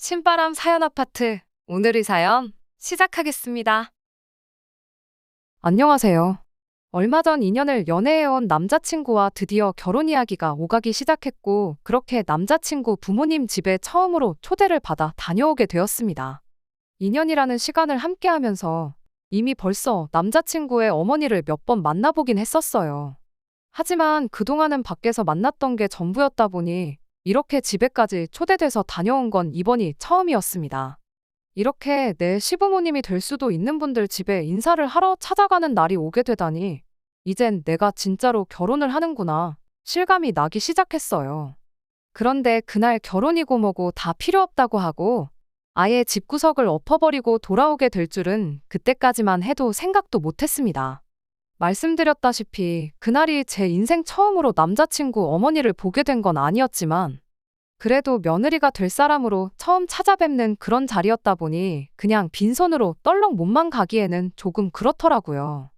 신바람 사연 아파트 오늘의 사연 시작하겠습니다. 안녕하세요. 얼마 전 2년을 연애해온 남자친구와 드디어 결혼 이야기가 오가기 시작했고 그렇게 남자친구 부모님 집에 처음으로 초대를 받아 다녀오게 되었습니다. 2년이라는 시간을 함께하면서 이미 벌써 남자친구의 어머니를 몇 번 만나보긴 했었어요. 하지만 그동안은 밖에서 만났던 게 전부였다 보니 이렇게 집에까지 초대돼서 다녀온 건 이번이 처음이었습니다. 이렇게 내 시부모님이 될 수도 있는 분들 집에 인사를 하러 찾아가는 날이 오게 되다니, 이젠 내가 진짜로 결혼을 하는구나. 실감이 나기 시작했어요. 그런데 그날 결혼이고 뭐고 다 필요 없다고 하고, 아예 집구석을 엎어버리고 돌아오게 될 줄은 그때까지만 해도 생각도 못 했습니다. 말씀드렸다시피 그날이 제 인생 처음으로 남자친구 어머니를 보게 된 건 아니었지만 그래도 며느리가 될 사람으로 처음 찾아뵙는 그런 자리였다 보니 그냥 빈손으로 떨렁 몸만 가기에는 조금 그렇더라고요.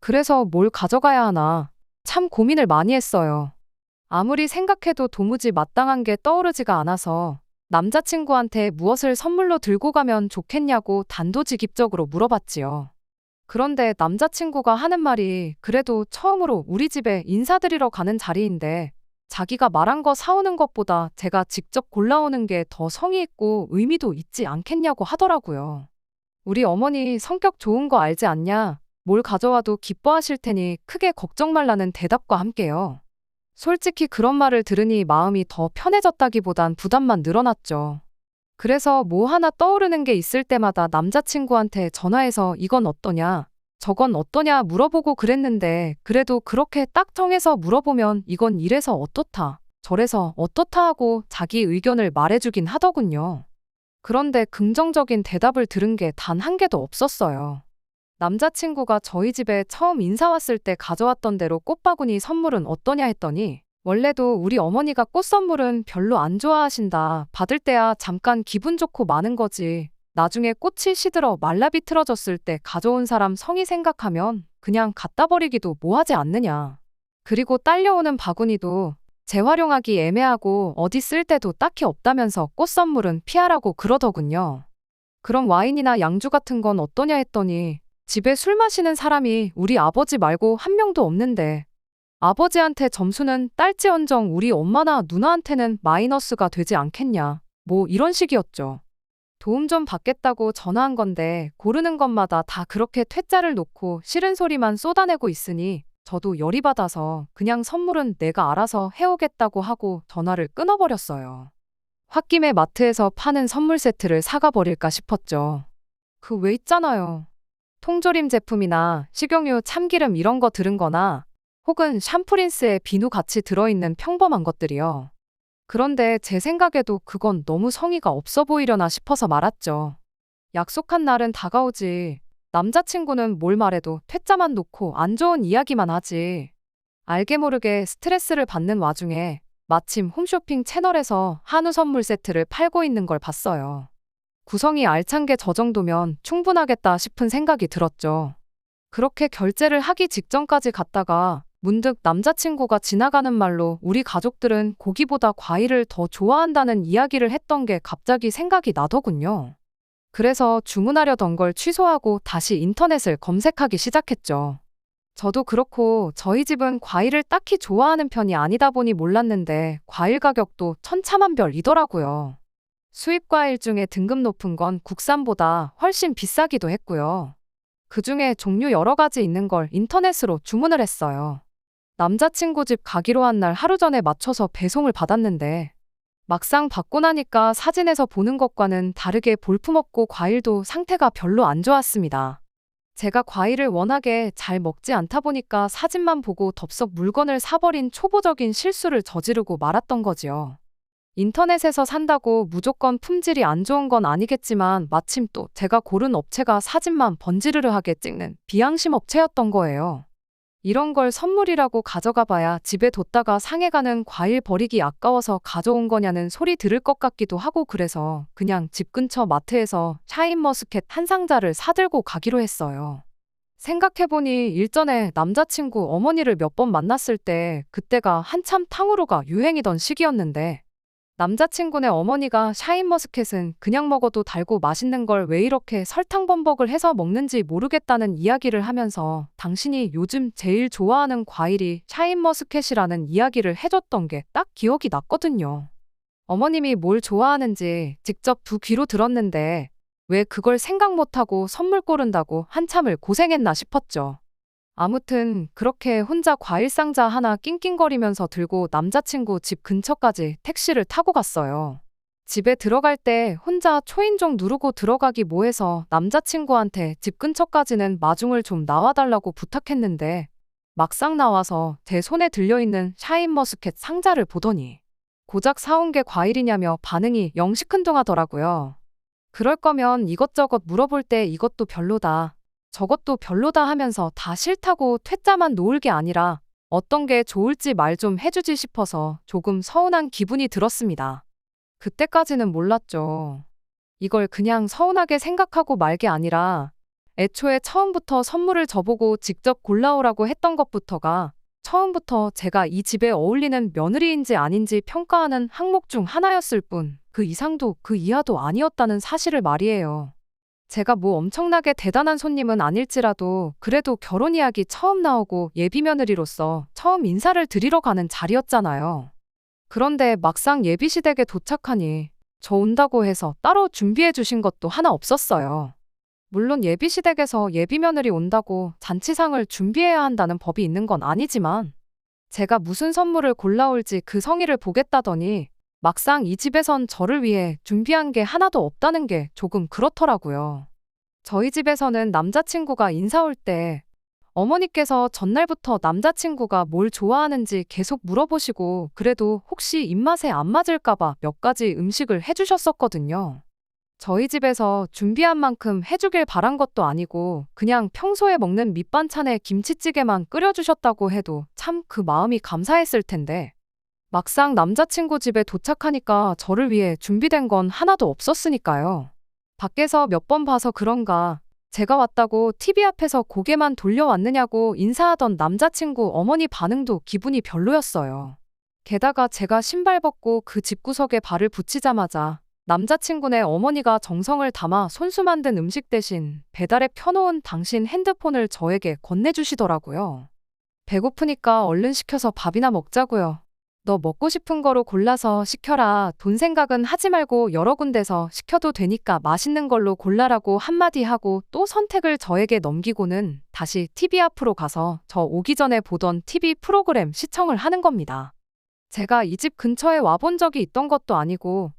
그래서 뭘 가져가야 하나 참 고민을 많이 했어요. 아무리 생각해도 도무지 마땅한 게 떠오르지가 않아서 남자친구한테 무엇을 선물로 들고 가면 좋겠냐고 단도직입적으로 물어봤지요. 그런데 남자친구가 하는 말이 그래도 처음으로 우리 집에 인사드리러 가는 자리인데 자기가 말한 거 사오는 것보다 제가 직접 골라오는 게 더 성의 있고 의미도 있지 않겠냐고 하더라고요. 우리 어머니 성격 좋은 거 알지 않냐? 뭘 가져와도 기뻐하실 테니 크게 걱정 말라는 대답과 함께요. 솔직히 그런 말을 들으니 마음이 더 편해졌다기보단 부담만 늘어났죠. 그래서 뭐 하나 떠오르는 게 있을 때마다 남자친구한테 전화해서 이건 어떠냐, 저건 어떠냐 물어보고 그랬는데 그래도 그렇게 딱 정해서 물어보면 이건 이래서 어떻다, 저래서 어떻다 하고 자기 의견을 말해주긴 하더군요. 그런데 긍정적인 대답을 들은 게 단 한 개도 없었어요. 남자친구가 저희 집에 처음 인사 왔을 때 가져왔던 대로 꽃바구니 선물은 어떠냐 했더니 원래도 우리 어머니가 꽃 선물은 별로 안 좋아하신다. 받을 때야 잠깐 기분 좋고 많은 거지. 나중에 꽃이 시들어 말라 비틀어졌을 때 가져온 사람 성의 생각하면 그냥 갖다 버리기도 뭐하지 않느냐. 그리고 딸려오는 바구니도 재활용하기 애매하고 어디 쓸 때도 딱히 없다면서 꽃 선물은 피하라고 그러더군요. 그럼 와인이나 양주 같은 건 어떠냐 했더니 집에 술 마시는 사람이 우리 아버지 말고 한 명도 없는데 아버지한테 점수는 딸지언정 우리 엄마나 누나한테는 마이너스가 되지 않겠냐. 뭐 이런 식이었죠. 도움 좀 받겠다고 전화한 건데 고르는 것마다 다 그렇게 퇴짜를 놓고 싫은 소리만 쏟아내고 있으니 저도 열이 받아서 그냥 선물은 내가 알아서 해오겠다고 하고 전화를 끊어버렸어요. 홧김에 마트에서 파는 선물 세트를 사가 버릴까 싶었죠. 그 왜 있잖아요. 통조림 제품이나 식용유, 참기름 이런 거 들은 거나 혹은 샴푸린스에 비누 같이 들어있는 평범한 것들이요. 그런데 제 생각에도 그건 너무 성의가 없어 보이려나 싶어서 말았죠. 약속한 날은 다가오지. 남자친구는 뭘 말해도 퇴짜만 놓고 안 좋은 이야기만 하지. 알게 모르게 스트레스를 받는 와중에 마침 홈쇼핑 채널에서 한우 선물 세트를 팔고 있는 걸 봤어요. 구성이 알찬 게 저 정도면 충분하겠다 싶은 생각이 들었죠. 그렇게 결제를 하기 직전까지 갔다가 문득 남자친구가 지나가는 말로 우리 가족들은 고기보다 과일을 더 좋아한다는 이야기를 했던 게 갑자기 생각이 나더군요. 그래서 주문하려던 걸 취소하고 다시 인터넷을 검색하기 시작했죠. 저도 그렇고 저희 집은 과일을 딱히 좋아하는 편이 아니다 보니 몰랐는데 과일 가격도 천차만별이더라고요. 수입 과일 중에 등급 높은 건 국산보다 훨씬 비싸기도 했고요. 그 중에 종류 여러 가지 있는 걸 인터넷으로 주문을 했어요. 남자친구 집 가기로 한 날 하루 전에 맞춰서 배송을 받았는데 막상 받고 나니까 사진에서 보는 것과는 다르게 볼품없고 과일도 상태가 별로 안 좋았습니다. 제가 과일을 워낙에 잘 먹지 않다 보니까 사진만 보고 덥석 물건을 사버린 초보적인 실수를 저지르고 말았던 거지요. 인터넷에서 산다고 무조건 품질이 안 좋은 건 아니겠지만 마침 또 제가 고른 업체가 사진만 번지르르하게 찍는 비양심 업체였던 거예요. 이런 걸 선물이라고 가져가 봐야 집에 뒀다가 상해가는 과일 버리기 아까워서 가져온 거냐는 소리 들을 것 같기도 하고 그래서 그냥 집 근처 마트에서 샤인머스켓 한 상자를 사들고 가기로 했어요. 생각해보니 일전에 남자친구 어머니를 몇 번 만났을 때 그때가 한참 탕후루가 유행이던 시기였는데 남자친구네 어머니가 샤인머스켓은 그냥 먹어도 달고 맛있는 걸 왜 이렇게 설탕 범벅을 해서 먹는지 모르겠다는 이야기를 하면서 당신이 요즘 제일 좋아하는 과일이 샤인머스켓이라는 이야기를 해줬던 게 딱 기억이 났거든요. 어머님이 뭘 좋아하는지 직접 두 귀로 들었는데 왜 그걸 생각 못하고 선물 고른다고 한참을 고생했나 싶었죠. 아무튼 그렇게 혼자 과일 상자 하나 낑낑거리면서 들고 남자친구 집 근처까지 택시를 타고 갔어요. 집에 들어갈 때 혼자 초인종 누르고 들어가기 뭐해서 남자친구한테 집 근처까지는 마중을 좀 나와달라고 부탁했는데 막상 나와서 제 손에 들려있는 샤인머스켓 상자를 보더니 고작 사온 게 과일이냐며 반응이 영 시큰둥하더라고요. 그럴 거면 이것저것 물어볼 때 이것도 별로다. 저것도 별로다 하면서 다 싫다고 퇴짜만 놓을 게 아니라 어떤 게 좋을지 말 좀 해주지 싶어서 조금 서운한 기분이 들었습니다. 그때까지는 몰랐죠. 이걸 그냥 서운하게 생각하고 말 게 아니라 애초에 처음부터 선물을 저보고 직접 골라오라고 했던 것부터가 처음부터 제가 이 집에 어울리는 며느리인지 아닌지 평가하는 항목 중 하나였을 뿐 그 이상도 그 이하도 아니었다는 사실을 말이에요. 제가 뭐 엄청나게 대단한 손님은 아닐지라도 그래도 결혼 이야기 처음 나오고 예비 며느리로서 처음 인사를 드리러 가는 자리였잖아요. 그런데 막상 예비 시댁에 도착하니 저 온다고 해서 따로 준비해 주신 것도 하나 없었어요. 물론 예비 시댁에서 예비 며느리 온다고 잔치상을 준비해야 한다는 법이 있는 건 아니지만 제가 무슨 선물을 골라올지 그 성의를 보겠다더니 막상 이 집에선 저를 위해 준비한 게 하나도 없다는 게 조금 그렇더라고요. 저희 집에서는 남자친구가 인사 올 때 어머니께서 전날부터 남자친구가 뭘 좋아하는지 계속 물어보시고 그래도 혹시 입맛에 안 맞을까봐 몇 가지 음식을 해주셨었거든요. 저희 집에서 준비한 만큼 해주길 바란 것도 아니고 그냥 평소에 먹는 밑반찬에 김치찌개만 끓여주셨다고 해도 참 그 마음이 감사했을 텐데 막상 남자친구 집에 도착하니까 저를 위해 준비된 건 하나도 없었으니까요. 밖에서 몇 번 봐서 그런가 제가 왔다고 TV 앞에서 고개만 돌려왔느냐고 인사하던 남자친구 어머니 반응도 기분이 별로였어요. 게다가 제가 신발 벗고 그 집구석에 발을 붙이자마자 남자친구네 어머니가 정성을 담아 손수 만든 음식 대신 배달에 펴놓은 당신 핸드폰을 저에게 건네주시더라고요. 배고프니까 얼른 시켜서 밥이나 먹자고요. 너 먹고 싶은 거로 골라서 시켜라. 돈 생각은 하지 말고 여러 군데서 시켜도 되니까 맛있는 걸로 골라라고 한마디 하고 또 선택을 저에게 넘기고는 다시 TV 앞으로 가서 저 오기 전에 보던 TV 프로그램 시청을 하는 겁니다. 제가 이 집 근처에 와본 적이 있던 것도 아니고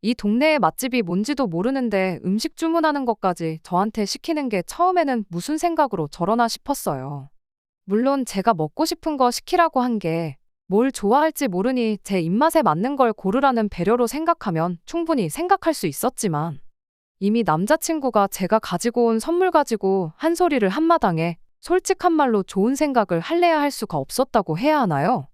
이 동네의 맛집이 뭔지도 모르는데 음식 주문하는 것까지 저한테 시키는 게 처음에는 무슨 생각으로 저러나 싶었어요. 물론 제가 먹고 싶은 거 시키라고 한게 뭘 좋아할지 모르니 제 입맛에 맞는 걸 고르라는 배려로 생각하면 충분히 생각할 수 있었지만 이미 남자친구가 제가 가지고 온 선물 가지고 한 소리를 한마당에 솔직한 말로 좋은 생각을 할래야 할 수가 없었다고 해야 하나요?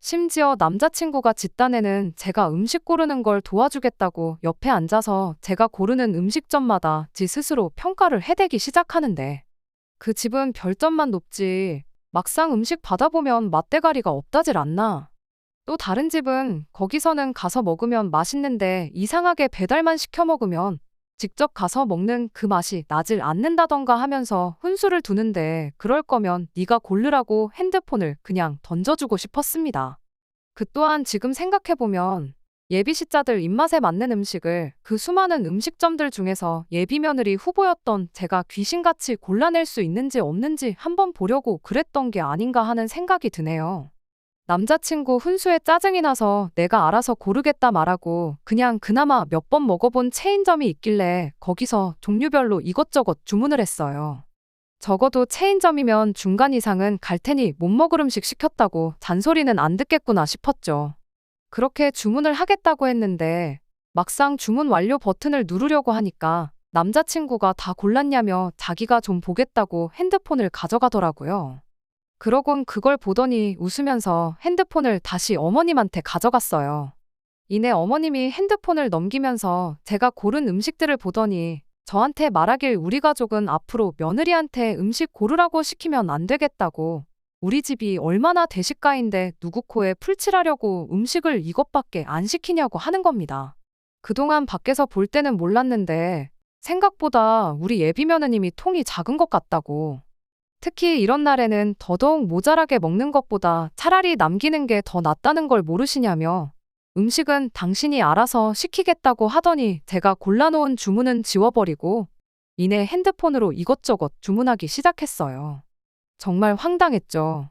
심지어 남자친구가 짓단에는 제가 음식 고르는 걸 도와주겠다고 옆에 앉아서 제가 고르는 음식점마다 지 스스로 평가를 해대기 시작하는데 그 집은 별점만 높지 막상 음식 받아보면 맛대가리가 없다질 않나. 또 다른 집은 거기서는 가서 먹으면 맛있는데 이상하게 배달만 시켜 먹으면 직접 가서 먹는 그 맛이 나질 않는다던가 하면서 훈수를 두는데 그럴 거면 네가 고르라고 핸드폰을 그냥 던져주고 싶었습니다. 그 또한 지금 생각해보면 예비 시자들 입맛에 맞는 음식을 그 수많은 음식점들 중에서 예비 며느리 후보였던 제가 귀신같이 골라낼 수 있는지 없는지 한번 보려고 그랬던 게 아닌가 하는 생각이 드네요. 남자친구 훈수에 짜증이 나서 내가 알아서 고르겠다 말하고 그냥 그나마 몇 번 먹어본 체인점이 있길래 거기서 종류별로 이것저것 주문을 했어요. 적어도 체인점이면 중간 이상은 갈 테니 못 먹을 음식 시켰다고 잔소리는 안 듣겠구나 싶었죠. 그렇게 주문을 하겠다고 했는데 막상 주문 완료 버튼을 누르려고 하니까 남자친구가 다 골랐냐며 자기가 좀 보겠다고 핸드폰을 가져가더라고요. 그러곤 그걸 보더니 웃으면서 핸드폰을 다시 어머님한테 가져갔어요. 이내 어머님이 핸드폰을 넘기면서 제가 고른 음식들을 보더니 저한테 말하길 우리 가족은 앞으로 며느리한테 음식 고르라고 시키면 안 되겠다고 우리 집이 얼마나 대식가인데 누구 코에 풀칠하려고 음식을 이것밖에 안 시키냐고 하는 겁니다. 그동안 밖에서 볼 때는 몰랐는데 생각보다 우리 예비 며느님이 통이 작은 것 같다고. 특히 이런 날에는 더더욱 모자라게 먹는 것보다 차라리 남기는 게 더 낫다는 걸 모르시냐며 음식은 당신이 알아서 시키겠다고 하더니 제가 골라놓은 주문은 지워버리고 이내 핸드폰으로 이것저것 주문하기 시작했어요. 정말 황당했죠.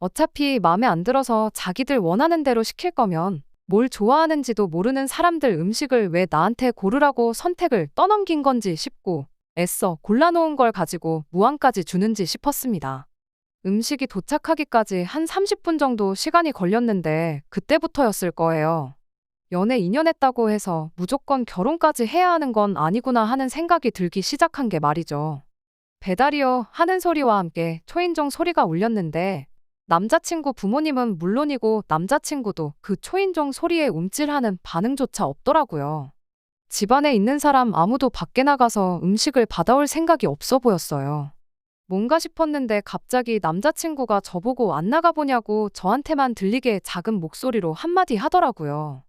어차피 마음에 안 들어서 자기들 원하는 대로 시킬 거면 뭘 좋아하는지도 모르는 사람들 음식을 왜 나한테 고르라고 선택을 떠넘긴 건지 싶고 애써 골라놓은 걸 가지고 무한까지 주는지 싶었습니다. 음식이 도착하기까지 한 30분 정도 시간이 걸렸는데 그때부터였을 거예요. 연애 2년 했다고 해서 무조건 결혼까지 해야 하는 건 아니구나 하는 생각이 들기 시작한 게 말이죠. 배달이요 하는 소리와 함께 초인종 소리가 울렸는데 남자친구 부모님은 물론이고 남자친구도 그 초인종 소리에 움찔하는 반응조차 없더라고요. 집안에 있는 사람 아무도 밖에 나가서 음식을 받아올 생각이 없어 보였어요. 뭔가 싶었는데 갑자기 남자친구가 저보고 안 나가보냐고 저한테만 들리게 작은 목소리로 한마디 하더라고요.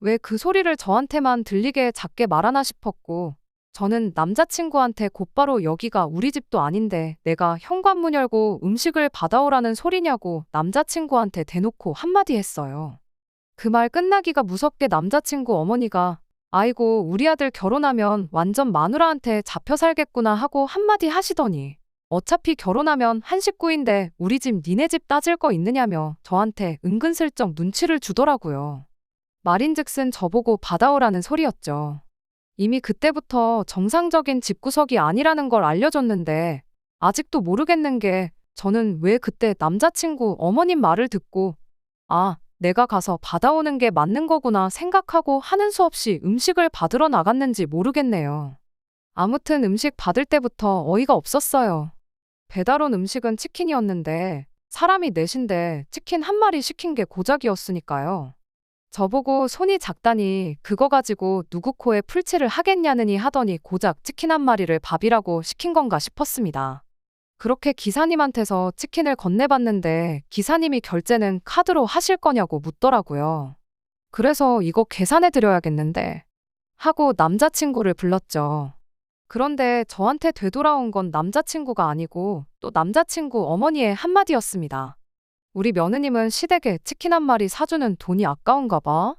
왜 그 소리를 저한테만 들리게 작게 말하나 싶었고, 저는 남자친구한테 곧바로 여기가 우리 집도 아닌데 내가 현관문 열고 음식을 받아오라는 소리냐고 남자친구한테 대놓고 한마디 했어요. 그 말 끝나기가 무섭게 남자친구 어머니가 아이고 우리 아들 결혼하면 완전 마누라한테 잡혀 살겠구나 하고 한마디 하시더니 어차피 결혼하면 한 식구인데 우리 집 니네 집 따질 거 있느냐며 저한테 은근슬쩍 눈치를 주더라고요. 말인즉슨 저보고 받아오라는 소리였죠. 이미 그때부터 정상적인 집구석이 아니라는 걸 알려줬는데 아직도 모르겠는 게 저는 왜 그때 남자친구 어머님 말을 듣고 아, 내가 가서 받아오는 게 맞는 거구나 생각하고 하는 수 없이 음식을 받으러 나갔는지 모르겠네요. 아무튼 음식 받을 때부터 어이가 없었어요. 배달 온 음식은 치킨이었는데 사람이 넷인데 치킨 한 마리 시킨 게 고작이었으니까요. 저보고 손이 작다니 그거 가지고 누구 코에 풀칠을 하겠냐느니 하더니 고작 치킨 한 마리를 밥이라고 시킨 건가 싶었습니다. 그렇게 기사님한테서 치킨을 건네봤는데 기사님이 결제는 카드로 하실 거냐고 묻더라고요. 그래서 이거 계산해 드려야겠는데 하고 남자친구를 불렀죠. 그런데 저한테 되돌아온 건 남자친구가 아니고 또 남자친구 어머니의 한마디였습니다. 우리 며느님은 시댁에 치킨 한 마리 사주는 돈이 아까운가 봐.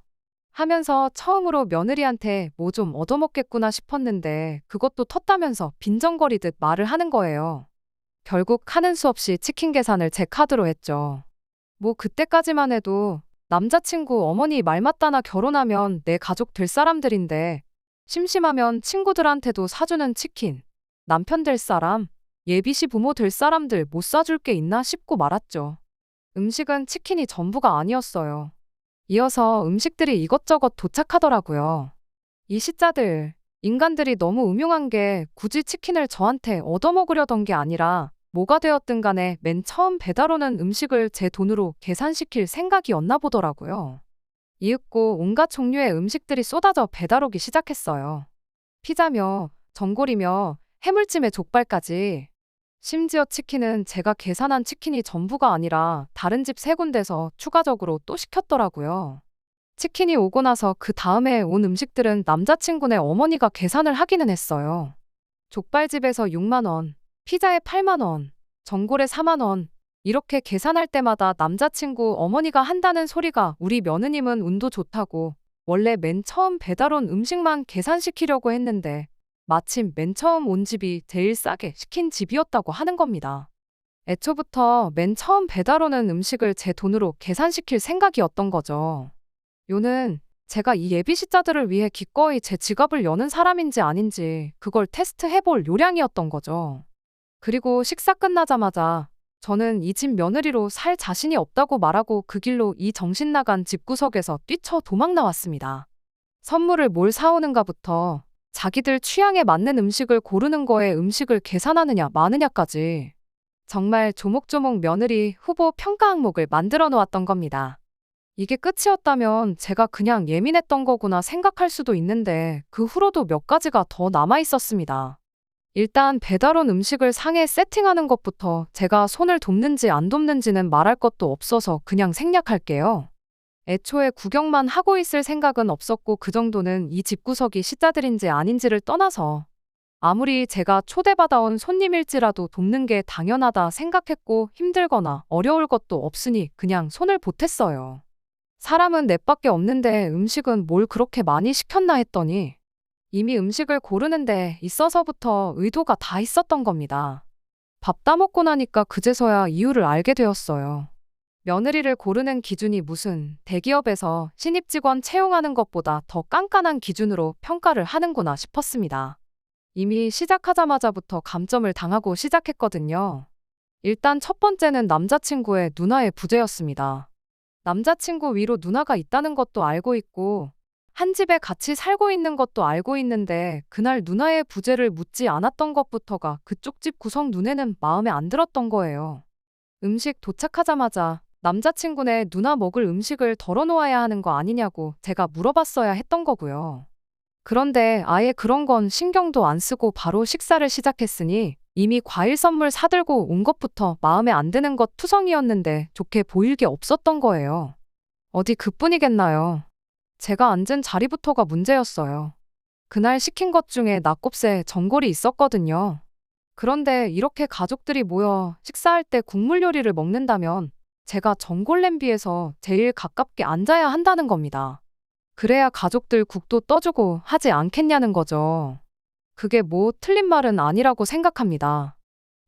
하면서 처음으로 며느리한테 뭐 좀 얻어먹겠구나 싶었는데 그것도 텄다면서 빈정거리듯 말을 하는 거예요. 결국 하는 수 없이 치킨 계산을 제 카드로 했죠. 뭐 그때까지만 해도 남자친구 어머니 말 맞다나 결혼하면 내 가족 될 사람들인데 심심하면 친구들한테도 사주는 치킨. 남편 될 사람, 예비시 부모 될 사람들 못 사줄 게 있나 싶고 말았죠. 음식은 치킨이 전부가 아니었어요. 이어서 음식들이 이것저것 도착하더라고요. 이 시자들, 인간들이 너무 음흉한 게 굳이 치킨을 저한테 얻어먹으려던 게 아니라 뭐가 되었든 간에 맨 처음 배달 오는 음식을 제 돈으로 계산시킬 생각이었나 보더라고요. 이윽고 온갖 종류의 음식들이 쏟아져 배달 오기 시작했어요. 피자며, 전골이며, 해물찜에 족발까지. 심지어 치킨은 제가 계산한 치킨이 전부가 아니라 다른 집 세 군데서 추가적으로 또 시켰더라고요. 치킨이 오고 나서 그 다음에 온 음식들은 남자친구네 어머니가 계산을 하기는 했어요. 족발집에서 6만원, 피자에 8만원, 전골에 4만원, 이렇게 계산할 때마다 남자친구 어머니가 한다는 소리가 우리 며느님은 운도 좋다고 원래 맨 처음 배달 온 음식만 계산시키려고 했는데 마침 맨 처음 온 집이 제일 싸게 시킨 집이었다고 하는 겁니다. 애초부터 맨 처음 배달 오는 음식을 제 돈으로 계산시킬 생각이었던 거죠. 요는 제가 이 예비시자들을 위해 기꺼이 제 지갑을 여는 사람인지 아닌지 그걸 테스트해볼 요량이었던 거죠. 그리고 식사 끝나자마자 저는 이 집 며느리로 살 자신이 없다고 말하고 그 길로 이 정신 나간 집구석에서 뛰쳐 도망 나왔습니다. 선물을 뭘 사오는가부터 자기들 취향에 맞는 음식을 고르는 거에 음식을 계산하느냐 마느냐까지 정말 조목조목 며느리 후보 평가 항목을 만들어 놓았던 겁니다. 이게 끝이었다면 제가 그냥 예민했던 거구나 생각할 수도 있는데 그 후로도 몇 가지가 더 남아 있었습니다. 일단 배달 온 음식을 상에 세팅하는 것부터 제가 손을 돕는지 안 돕는지는 말할 것도 없어서 그냥 생략할게요. 애초에 구경만 하고 있을 생각은 없었고 그 정도는 이 집구석이 시자들인지 아닌지를 떠나서 아무리 제가 초대받아온 손님일지라도 돕는 게 당연하다 생각했고 힘들거나 어려울 것도 없으니 그냥 손을 보탰어요. 사람은 넷밖에 없는데 음식은 뭘 그렇게 많이 시켰나 했더니 이미 음식을 고르는데 있어서부터 의도가 다 있었던 겁니다. 밥 따먹고 나니까 그제서야 이유를 알게 되었어요. 며느리를 고르는 기준이 무슨 대기업에서 신입 직원 채용하는 것보다 더 깐깐한 기준으로 평가를 하는구나 싶었습니다. 이미 시작하자마자부터 감점을 당하고 시작했거든요. 일단 첫 번째는 남자친구의 누나의 부재였습니다. 남자친구 위로 누나가 있다는 것도 알고 있고, 한 집에 같이 살고 있는 것도 알고 있는데, 그날 누나의 부재를 묻지 않았던 것부터가 그쪽 집 구성 눈에는 마음에 안 들었던 거예요. 음식 도착하자마자 남자친구네 누나 먹을 음식을 덜어놓아야 하는 거 아니냐고 제가 물어봤어야 했던 거고요. 그런데 아예 그런 건 신경도 안 쓰고 바로 식사를 시작했으니 이미 과일 선물 사들고 온 것부터 마음에 안 드는 것 투성이었는데 좋게 보일 게 없었던 거예요. 어디 그뿐이겠나요. 제가 앉은 자리부터가 문제였어요. 그날 시킨 것 중에 낙곱새 전골이 있었거든요. 그런데 이렇게 가족들이 모여 식사할 때 국물 요리를 먹는다면 제가 전골 냄비에서 제일 가깝게 앉아야 한다는 겁니다. 그래야 가족들 국도 떠주고 하지 않겠냐는 거죠. 그게 뭐 틀린 말은 아니라고 생각합니다.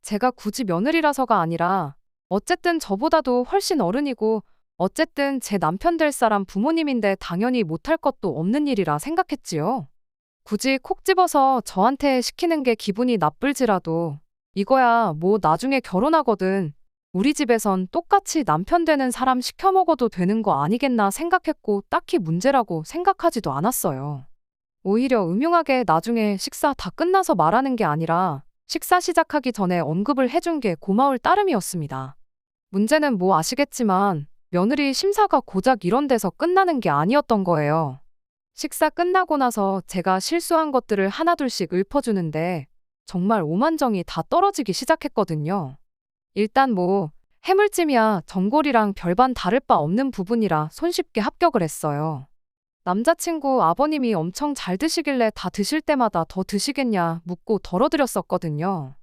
제가 굳이 며느리라서가 아니라 어쨌든 저보다도 훨씬 어른이고 어쨌든 제 남편 될 사람 부모님인데 당연히 못할 것도 없는 일이라 생각했지요. 굳이 콕 집어서 저한테 시키는 게 기분이 나쁠지라도 이거야 뭐 나중에 결혼하거든 우리 집에선 똑같이 남편 되는 사람 시켜 먹어도 되는 거 아니겠나 생각했고 딱히 문제라고 생각하지도 않았어요. 오히려 음흉하게 나중에 식사 다 끝나서 말하는 게 아니라 식사 시작하기 전에 언급을 해준 게 고마울 따름이었습니다. 문제는 뭐 아시겠지만 며느리 심사가 고작 이런 데서 끝나는 게 아니었던 거예요. 식사 끝나고 나서 제가 실수한 것들을 하나둘씩 읊어주는데 정말 오만정이 다 떨어지기 시작했거든요. 일단 뭐 해물찜이야 전골이랑 별반 다를 바 없는 부분이라 손쉽게 합격을 했어요. 남자친구 아버님이 엄청 잘 드시길래 다 드실 때마다 더 드시겠냐 묻고 덜어드렸었거든요.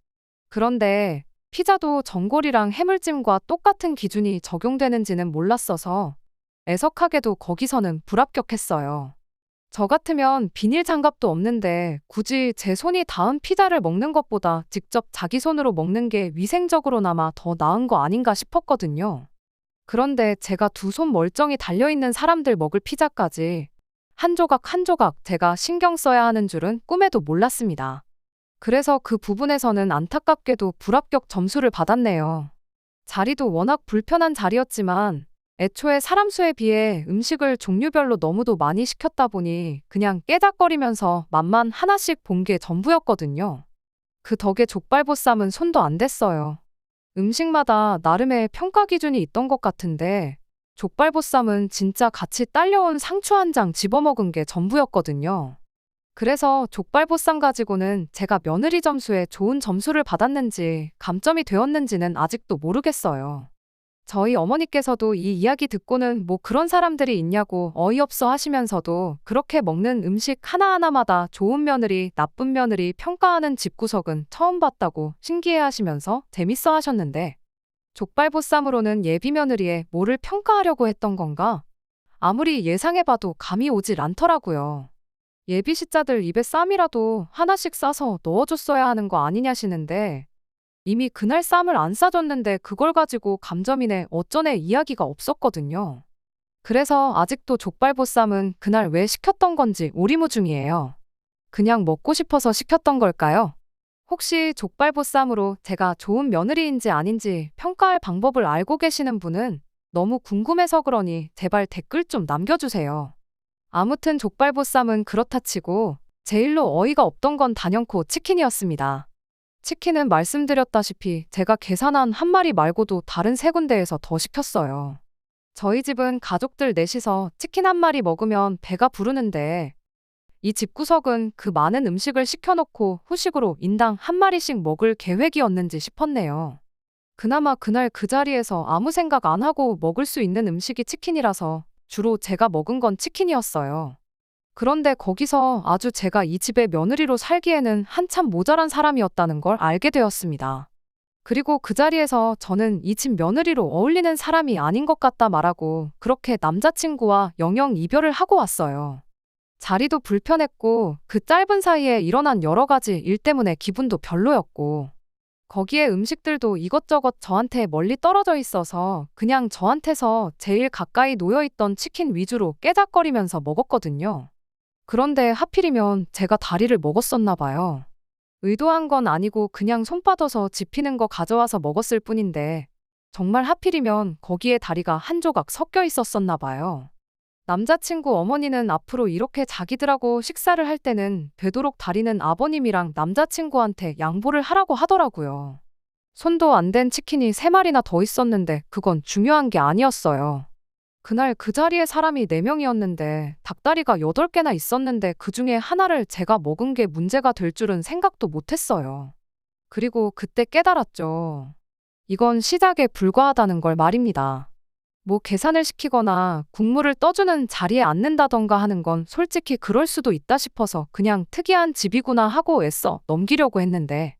그런데 피자도 전골이랑 해물찜과 똑같은 기준이 적용되는지는 몰랐어서 애석하게도 거기서는 불합격했어요. 저 같으면 비닐 장갑도 없는데 굳이 제 손이 닿은 피자를 먹는 것보다 직접 자기 손으로 먹는 게 위생적으로나마 더 나은 거 아닌가 싶었거든요. 그런데 제가 두 손 멀쩡히 달려있는 사람들 먹을 피자까지 한 조각 한 조각 제가 신경 써야 하는 줄은 꿈에도 몰랐습니다. 그래서 그 부분에서는 안타깝게도 불합격 점수를 받았네요. 자리도 워낙 불편한 자리였지만 애초에 사람 수에 비해 음식을 종류별로 너무도 많이 시켰다 보니 그냥 깨작거리면서 맛만 하나씩 본 게 전부였거든요. 그 덕에 족발보쌈은 손도 안 댔어요. 음식마다 나름의 평가 기준이 있던 것 같은데 족발보쌈은 진짜 같이 딸려온 상추 한 장 집어먹은 게 전부였거든요. 그래서 족발보쌈 가지고는 제가 며느리 점수에 좋은 점수를 받았는지 감점이 되었는지는 아직도 모르겠어요. 저희 어머니께서도 이 이야기 듣고는 뭐 그런 사람들이 있냐고 어이없어 하시면서도 그렇게 먹는 음식 하나하나마다 좋은 며느리, 나쁜 며느리 평가하는 집구석은 처음 봤다고 신기해 하시면서 재밌어 하셨는데 족발보쌈으로는 예비 며느리의 뭐를 평가하려고 했던 건가? 아무리 예상해봐도 감이 오질 않더라고요. 예비 시자들 입에 쌈이라도 하나씩 싸서 넣어줬어야 하는 거 아니냐시는데 이미 그날 쌈을 안 싸줬는데 그걸 가지고 감점이네 어쩌네 이야기가 없었거든요. 그래서 아직도 족발보쌈은 그날 왜 시켰던 건지 오리무중이에요. 그냥 먹고 싶어서 시켰던 걸까요? 혹시 족발보쌈으로 제가 좋은 며느리인지 아닌지 평가할 방법을 알고 계시는 분은 너무 궁금해서 그러니 제발 댓글 좀 남겨주세요. 아무튼 족발보쌈은 그렇다 치고 제일로 어이가 없던 건 단연코 치킨이었습니다. 치킨은 말씀드렸다시피 제가 계산한 한 마리 말고도 다른 세 군데에서 더 시켰어요. 저희 집은 가족들 넷이서 치킨 한 마리 먹으면 배가 부르는데 이 집구석은 그 많은 음식을 시켜놓고 후식으로 인당 한 마리씩 먹을 계획이었는지 싶었네요. 그나마 그날 그 자리에서 아무 생각 안 하고 먹을 수 있는 음식이 치킨이라서 주로 제가 먹은 건 치킨이었어요. 그런데 거기서 아주 제가 이 집의 며느리로 살기에는 한참 모자란 사람이었다는 걸 알게 되었습니다. 그리고 그 자리에서 저는 이 집 며느리로 어울리는 사람이 아닌 것 같다 말하고 그렇게 남자친구와 영영 이별을 하고 왔어요. 자리도 불편했고 그 짧은 사이에 일어난 여러 가지 일 때문에 기분도 별로였고 거기에 음식들도 이것저것 저한테 멀리 떨어져 있어서 그냥 저한테서 제일 가까이 놓여 있던 치킨 위주로 깨작거리면서 먹었거든요. 그런데 하필이면 제가 다리를 먹었었나 봐요. 의도한 건 아니고 그냥 손 빠져서 집히는 거 가져와서 먹었을 뿐인데 정말 하필이면 거기에 다리가 한 조각 섞여 있었었나 봐요. 남자친구 어머니는 앞으로 이렇게 자기들하고 식사를 할 때는 되도록 다리는 아버님이랑 남자친구한테 양보를 하라고 하더라고요. 손도 안댄 치킨이 세마리나 더 있었는데 그건 중요한 게 아니었어요. 그날 그 자리에 사람이 4명이었는데 닭다리가 8개나 있었는데 그 중에 하나를 제가 먹은 게 문제가 될 줄은 생각도 못 했어요. 그리고 그때 깨달았죠. 이건 시작에 불과하다는 걸 말입니다. 뭐 계산을 시키거나 국물을 떠주는 자리에 앉는다던가 하는 건 솔직히 그럴 수도 있다 싶어서 그냥 특이한 집이구나 하고 애써 넘기려고 했는데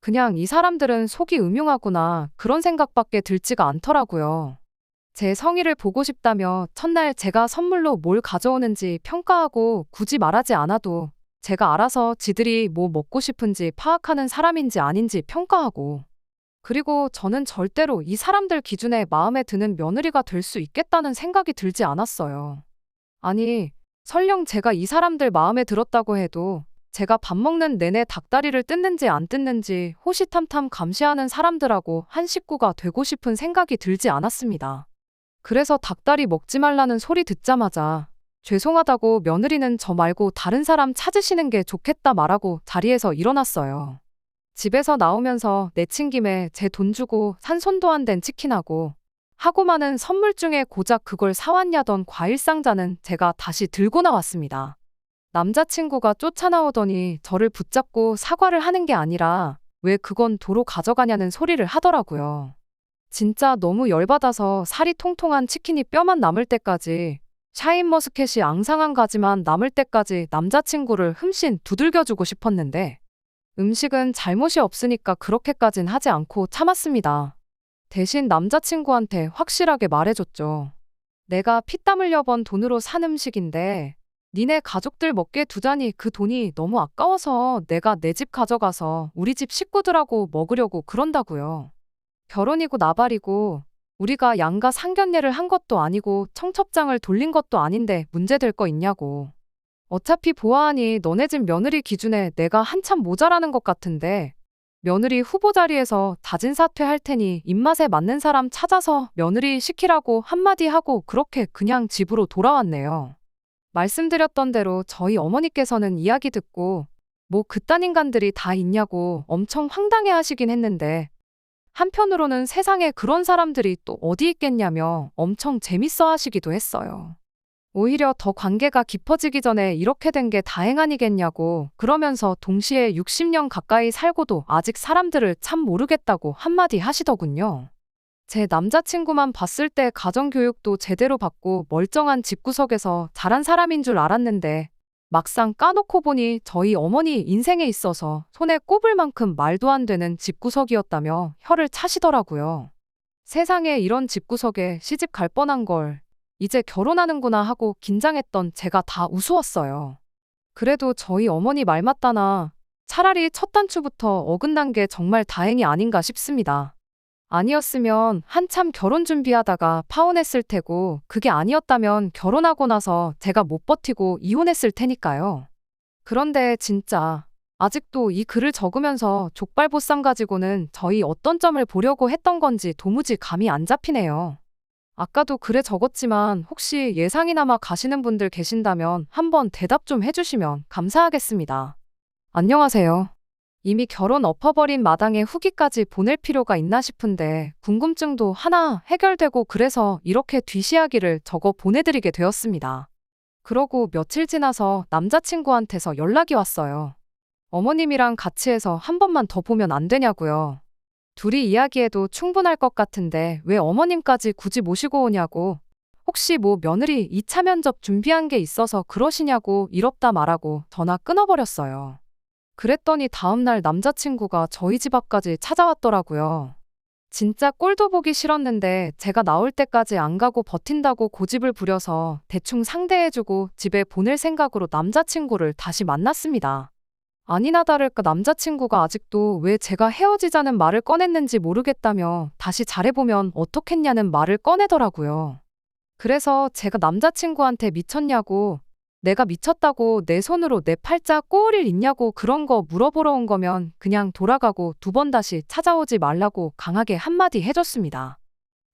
그냥 이 사람들은 속이 음흉하구나 그런 생각밖에 들지가 않더라고요. 제 성의를 보고 싶다며 첫날 제가 선물로 뭘 가져오는지 평가하고 굳이 말하지 않아도 제가 알아서 지들이 뭐 먹고 싶은지 파악하는 사람인지 아닌지 평가하고 그리고 저는 절대로 이 사람들 기준에 마음에 드는 며느리가 될 수 있겠다는 생각이 들지 않았어요. 아니, 설령 제가 이 사람들 마음에 들었다고 해도 제가 밥 먹는 내내 닭다리를 뜯는지 안 뜯는지 호시탐탐 감시하는 사람들하고 한 식구가 되고 싶은 생각이 들지 않았습니다. 그래서 닭다리 먹지 말라는 소리 듣자마자 죄송하다고 며느리는 저 말고 다른 사람 찾으시는 게 좋겠다 말하고 자리에서 일어났어요. 집에서 나오면서 내친 김에 제 돈 주고 산 손도 안댄 치킨하고 하고 많은 선물 중에 고작 그걸 사왔냐던 과일 상자는 제가 다시 들고 나왔습니다. 남자친구가 쫓아나오더니 저를 붙잡고 사과를 하는 게 아니라 왜 그건 도로 가져가냐는 소리를 하더라고요. 진짜 너무 열받아서 살이 통통한 치킨이 뼈만 남을 때까지 샤인머스켓이 앙상 한 가지만 남을 때까지 남자친구를 흠씬 두들겨주고 싶었는데 음식은 잘못이 없으니까 그렇게까진 하지 않고 참았습니다. 대신 남자친구한테 확실하게 말해줬죠. 내가 피땀 흘려 번 돈으로 산 음식인데 니네 가족들 먹게 두자니 그 돈이 너무 아까워서 내가 내 집 가져가서 우리 집 식구들하고 먹으려고 그런다고요. 결혼이고 나발이고 우리가 양가 상견례를 한 것도 아니고 청첩장을 돌린 것도 아닌데 문제될 거 있냐고. 어차피 보아하니 너네 집 며느리 기준에 내가 한참 모자라는 것 같은데 며느리 후보 자리에서 다진 사퇴할 테니 입맛에 맞는 사람 찾아서 며느리 시키라고 한마디 하고 그렇게 그냥 집으로 돌아왔네요. 말씀드렸던 대로 저희 어머니께서는 이야기 듣고 뭐 그딴 인간들이 다 있냐고 엄청 황당해 하시긴 했는데 한편으로는 세상에 그런 사람들이 또 어디 있겠냐며 엄청 재밌어 하시기도 했어요. 오히려 더 관계가 깊어지기 전에 이렇게 된 게 다행 아니겠냐고 그러면서 동시에 60년 가까이 살고도 아직 사람들을 참 모르겠다고 한마디 하시더군요. 제 남자친구만 봤을 때 가정교육도 제대로 받고 멀쩡한 집구석에서 자란 사람인 줄 알았는데 막상 까놓고 보니 저희 어머니 인생에 있어서 손에 꼽을 만큼 말도 안 되는 집구석이었다며 혀를 차시더라고요. 세상에 이런 집구석에 시집 갈 뻔한 걸 이제 결혼하는구나 하고 긴장했던 제가 다 우스웠어요. 그래도 저희 어머니 말 맞다나 차라리 첫 단추부터 어긋난 게 정말 다행이 아닌가 싶습니다. 아니었으면 한참 결혼 준비하다가 파혼했을 테고 그게 아니었다면 결혼하고 나서 제가 못 버티고 이혼했을 테니까요. 그런데 진짜 아직도 이 글을 적으면서 족발보쌈 가지고는 저희 어떤 점을 보려고 했던 건지 도무지 감이 안 잡히네요. 아까도 글에 적었지만 혹시 예상이나마 가시는 분들 계신다면 한번 대답 좀 해주시면 감사하겠습니다. 안녕하세요. 이미 결혼 엎어버린 마당에 후기까지 보낼 필요가 있나 싶은데 궁금증도 하나 해결되고 그래서 이렇게 뒤시하기를 적어 보내드리게 되었습니다. 그러고 며칠 지나서 남자친구한테서 연락이 왔어요. 어머님이랑 같이 해서 한 번만 더 보면 안 되냐고요. 둘이 이야기해도 충분할 것 같은데 왜 어머님까지 굳이 모시고 오냐고. 혹시 뭐 며느리 2차 면접 준비한 게 있어서 그러시냐고 이럽다 말하고 전화 끊어버렸어요. 그랬더니 다음날 남자친구가 저희 집 앞까지 찾아왔더라고요. 진짜 꼴도 보기 싫었는데 제가 나올 때까지 안 가고 버틴다고 고집을 부려서 대충 상대해주고 집에 보낼 생각으로 남자친구를 다시 만났습니다. 아니나 다를까 남자친구가 아직도 왜 제가 헤어지자는 말을 꺼냈는지 모르겠다며 다시 잘해보면 어떻겠냐는 말을 꺼내더라고요. 그래서 제가 남자친구한테 미쳤냐고 내가 미쳤다고 내 손으로 내 팔자 꼬을 있냐고 그런 거 물어보러 온 거면 그냥 돌아가고 두 번 다시 찾아오지 말라고 강하게 한마디 해줬습니다.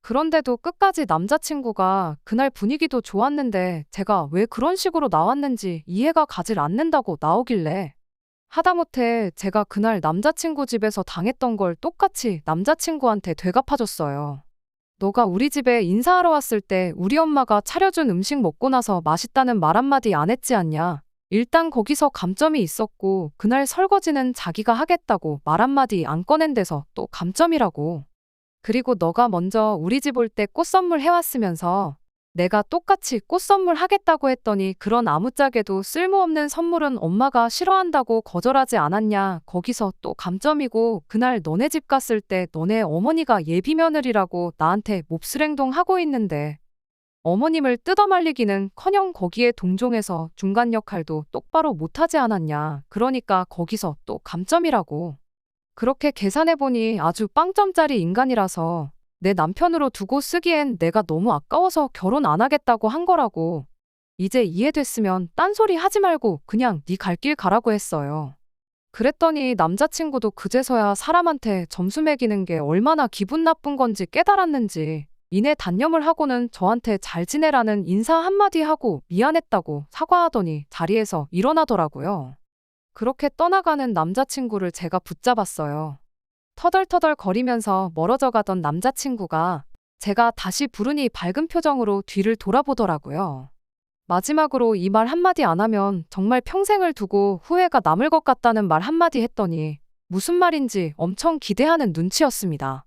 그런데도 끝까지 남자친구가 그날 분위기도 좋았는데 제가 왜 그런 식으로 나왔는지 이해가 가질 않는다고 나오길래 하다못해 제가 그날 남자친구 집에서 당했던 걸 똑같이 남자친구한테 되갚아줬어요. 너가 우리 집에 인사하러 왔을 때 우리 엄마가 차려준 음식 먹고 나서 맛있다는 말 한마디 안 했지 않냐. 일단 거기서 감점이 있었고 그날 설거지는 자기가 하겠다고 말 한마디 안 꺼낸 데서 또 감점이라고. 그리고 너가 먼저 우리 집 올 때 꽃 선물 해왔으면서 내가 똑같이 꽃 선물 하겠다고 했더니 그런 아무짝에도 쓸모없는 선물은 엄마가 싫어한다고 거절하지 않았냐. 거기서 또 감점이고 그날 너네 집 갔을 때 너네 어머니가 예비 며느리라고 나한테 몹쓸 행동하고 있는데 어머님을 뜯어말리기는 커녕 거기에 동종해서 중간 역할도 똑바로 못하지 않았냐. 그러니까 거기서 또 감점이라고. 그렇게 계산해보니 아주 빵점짜리 인간이라서 내 남편으로 두고 쓰기엔 내가 너무 아까워서 결혼 안 하겠다고 한 거라고. 이제 이해됐으면 딴소리 하지 말고 그냥 네 갈 길 가라고 했어요. 그랬더니 남자친구도 그제서야 사람한테 점수 매기는 게 얼마나 기분 나쁜 건지 깨달았는지 이내 단념을 하고는 저한테 잘 지내라는 인사 한마디 하고 미안했다고 사과하더니 자리에서 일어나더라고요. 그렇게 떠나가는 남자친구를 제가 붙잡았어요. 터덜터덜 거리면서 멀어져 가던 남자친구가 제가 다시 부르니 밝은 표정으로 뒤를 돌아보더라고요. 마지막으로 이 말 한마디 안 하면 정말 평생을 두고 후회가 남을 것 같다는 말 한마디 했더니 무슨 말인지 엄청 기대하는 눈치였습니다.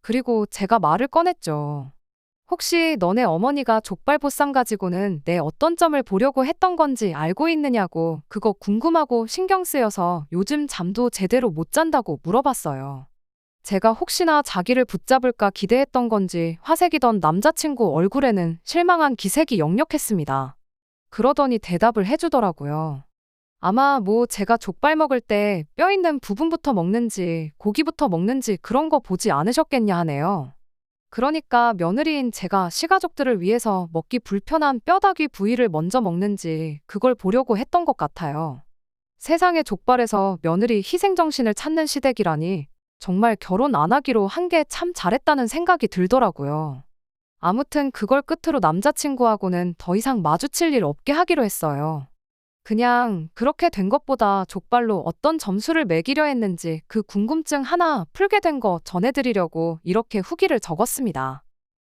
그리고 제가 말을 꺼냈죠. 혹시 너네 어머니가 족발보쌈 가지고는 내 어떤 점을 보려고 했던 건지 알고 있느냐고 그거 궁금하고 신경 쓰여서 요즘 잠도 제대로 못 잔다고 물어봤어요. 제가 혹시나 자기를 붙잡을까 기대했던 건지 화색이던 남자친구 얼굴에는 실망한 기색이 역력했습니다. 그러더니 대답을 해주더라고요. 아마 뭐 제가 족발 먹을 때 뼈 있는 부분부터 먹는지 고기부터 먹는지 그런 거 보지 않으셨겠냐 하네요. 그러니까 며느리인 제가 시가족들을 위해서 먹기 불편한 뼈다귀 부위를 먼저 먹는지 그걸 보려고 했던 것 같아요. 세상의 족발에서 며느리 희생정신을 찾는 시댁이라니 정말 결혼 안 하기로 한 게 참 잘했다는 생각이 들더라고요. 아무튼 그걸 끝으로 남자친구하고는 더 이상 마주칠 일 없게 하기로 했어요. 그냥 그렇게 된 것보다 족발로 어떤 점수를 매기려 했는지 그 궁금증 하나 풀게 된 거 전해드리려고 이렇게 후기를 적었습니다.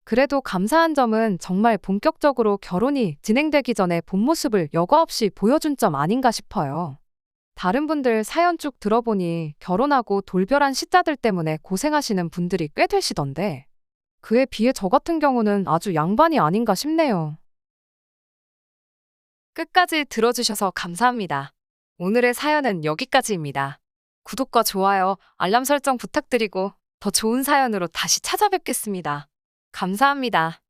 그래도 감사한 점은 정말 본격적으로 결혼이 진행되기 전에 본 모습을 여과 없이 보여준 점 아닌가 싶어요. 다른 분들 사연 쭉 들어보니 결혼하고 돌별한 시자들 때문에 고생하시는 분들이 꽤 되시던데 그에 비해 저 같은 경우는 아주 양반이 아닌가 싶네요. 끝까지 들어주셔서 감사합니다. 오늘의 사연은 여기까지입니다. 구독과 좋아요, 알람 설정 부탁드리고 더 좋은 사연으로 다시 찾아뵙겠습니다. 감사합니다.